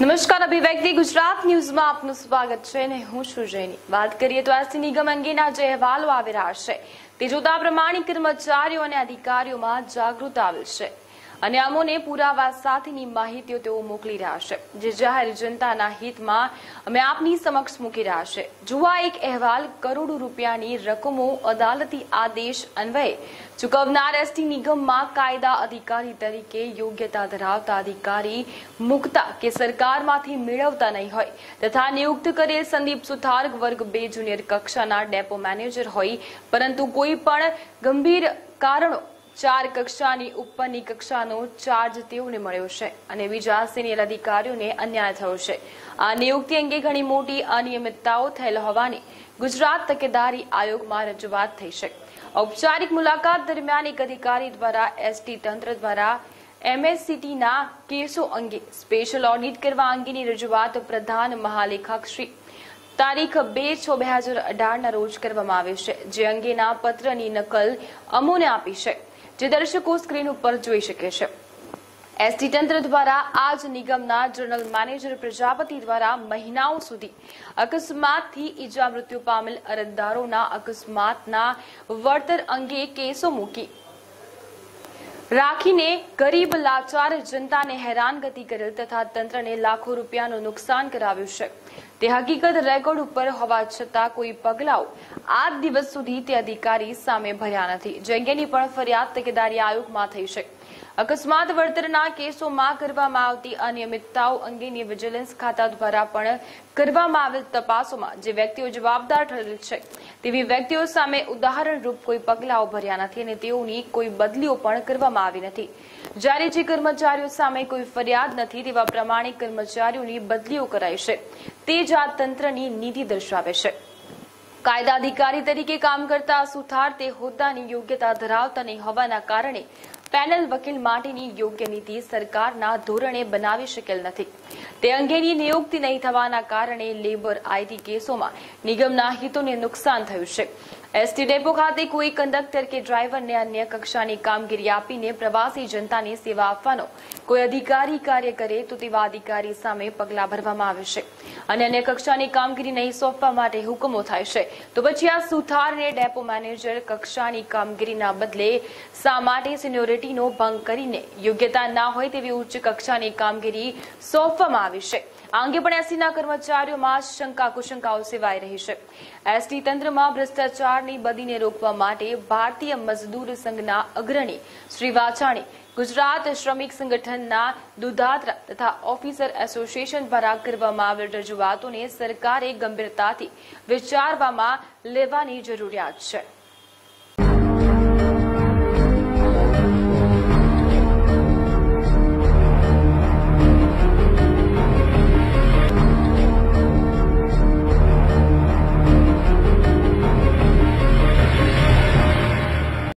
નમસ્કાર અભિવ્યક્તિ ગુજરાત ન્યૂઝમાં આપનું સ્વાગત છે અને હું છું જૈની. વાત કરીએ તો આરસી નિગમ અંગેના જે અહેવાલો આવી રહ્યા છે. તે જોતા પ્રમાણિક કર્મચારીઓ અને અધિકારીઓમાં જાગૃત આવેલ છે. અને અમોને પુરાવા સાથેની માહિતીઓ તેઓ મોકલી રહ્યા છે, જે જાહેર જનતાના હિતમાં અમે આપની સમક્ષ મૂકી રહ્યા છે. જુઓ એક અહેવાલ કરોડો રૂપિયાની રકમો અદાલતી આદેશ અન્વયે ચૂકવનાર એસટી નિગમમાં કાયદા અધિકારી તરીકે યોગ્યતા ધરાવતા અધિકારી મુકતા કે સરકારમાંથી મેળવતા નહીં હોય, તથા નિયુક્ત કરેલ સંદીપ સુથાર્ગ વર્ગ બે જુનિયર કક્ષાના ડેપો મેનેજર હોય, પરંતુ કોઈ પણ ગંભીર કારણો ચાર કક્ષાની ઉપરની કક્ષાનો ચાર્જ તેઓને મળ્યો છે અને બીજા સિનિયર અધિકારીઓને અન્યાય થયો છે. આ નિયુક્તિ અંગે ઘણી મોટી અનિયમિતતાઓ થયેલ હોવાની ગુજરાત તકેદારી આયોગમાં રજૂઆત થઈ છે. ઔપચારિક મુલાકાત દરમિયાન એક અધિકારી દ્વારા એસટી તંત્ર દ્વારા એમએસસીટીના કેસો અંગે સ્પેશિયલ ઓડિટ કરવા અંગેની રજૂઆત પ્રધાન મહાલેખક શ્રી તારીખ બે છ બે હજાર અઢારના રોજ કરવામાં આવે છે, જે અંગેના પત્રની નકલ અમોને આપી છે. જે દર્શકો સ્ક્રીન ઉપર જોઈ શકે છે. એસટી તંત્ર દ્વારા આજ નિગમના જનરલ મેનેજર પ્રજાપતિ દ્વારા મહિનાઓ સુધી અકસ્માતથી ઈજા મૃત્યુ પામેલ અરજદારોના અકસ્માતના વળતર અંગે કેસો મૂકી રાખીને ગરીબ, લાચાર જનતાને હેરાનગતિ કરેલ તથા તંત્રને લાખો રૂપિયાનું નુકસાન કરાવ્યું છે. તે હકીકત રેકોર્ડ ઉપર હોવા છતાં કોઈ પગલાઓ આજ દિવસ સુધી તે અધિકારી સામે ભર્યા નથી. જે અંગેની પણ ફરિયાદ તકેદારી આયોગમાં થઈ છે. અકસ્માત વળતરના કેસોમાં કરવામાં આવતી અનિયમિતતાઓ અંગેની વિજિલન્સ ખાતા દ્વારા પણ કરવામાં આવેલ તપાસોમાં જે વ્યક્તિઓ જવાબદાર ઠરેલ છે, તેવી વ્યક્તિઓ સામે ઉદાહરણરૂપ કોઈ પગલાઓ ભર્યા નથી અને તેઓની કોઈ બદલીઓ પણ કરવામાં આવી નથી. જ્યારે જે કર્મચારીઓ સામે કોઈ ફરિયાદ નથી, તેવા પ્રમાણિક કર્મચારીઓની બદલીઓ કરાઈ છે. તે જ આ તંત્રની નીતિ દર્શાવે છે. કાયદા અધિકારી તરીકે કામ કરતા સુથાર તે હોદ્દાની યોગ્યતા ધરાવતા નહીં હોવાના કારણે પેનલ વકીલ માટેની યોગ્ય નીતિ સરકારના ધોરણે બનાવી શકેલ નથી. તે અંગેની નિયુક્તિ નહીં થવાના કારણે લેબર આઈટી કેસોમાં નિગમના હિતોને નુકસાન થયું છે. એસટી ડેપો ખાતે કોઈ કંડક્ટર કે ડ્રાઈવરને અન્ય કક્ષાની કામગીરી આપીને પ્રવાસી જનતાને સેવા આપવાનો કોઈ અધિકારી કાર્ય કરે તો તેવા અધિકારી સામે પગલાં ભરવામાં આવે છે. અને અન્ય કક્ષાની કામગીરી નહીં સોંપવા માટે હુકમો થાય છે. તો પછી આ સુથારને ડેપો મેનેજર કક્ષાની કામગીરીના બદલે શા માટે સિન્યોરિટીનો ભંગ કરીને યોગ્યતા ના હોય તેવી ઉચ્ચ કક્ષાની કામગીરી સોંપવામાં આવી છે. આ અંગે પણ એસટીના કર્મચારીઓમાં શંકા કુશંકાઓ સેવાઈ રહી છે. એસટી તંત્રમાં ભ્રષ્ટાચારની બદીને રોકવા માટે ભારતીય મજદૂર સંઘના અગ્રણી શ્રી વાછાણી ગુજરાત શ્રમિક સંગઠનના દુધાત્રા તથા ઓફિસર એસોસિએશન દ્વારા કરવામાં આવેલ રજૂઆતોને સરકારે ગંભીરતાથી વિચારવામાં લેવાની જરૂરિયાત છે.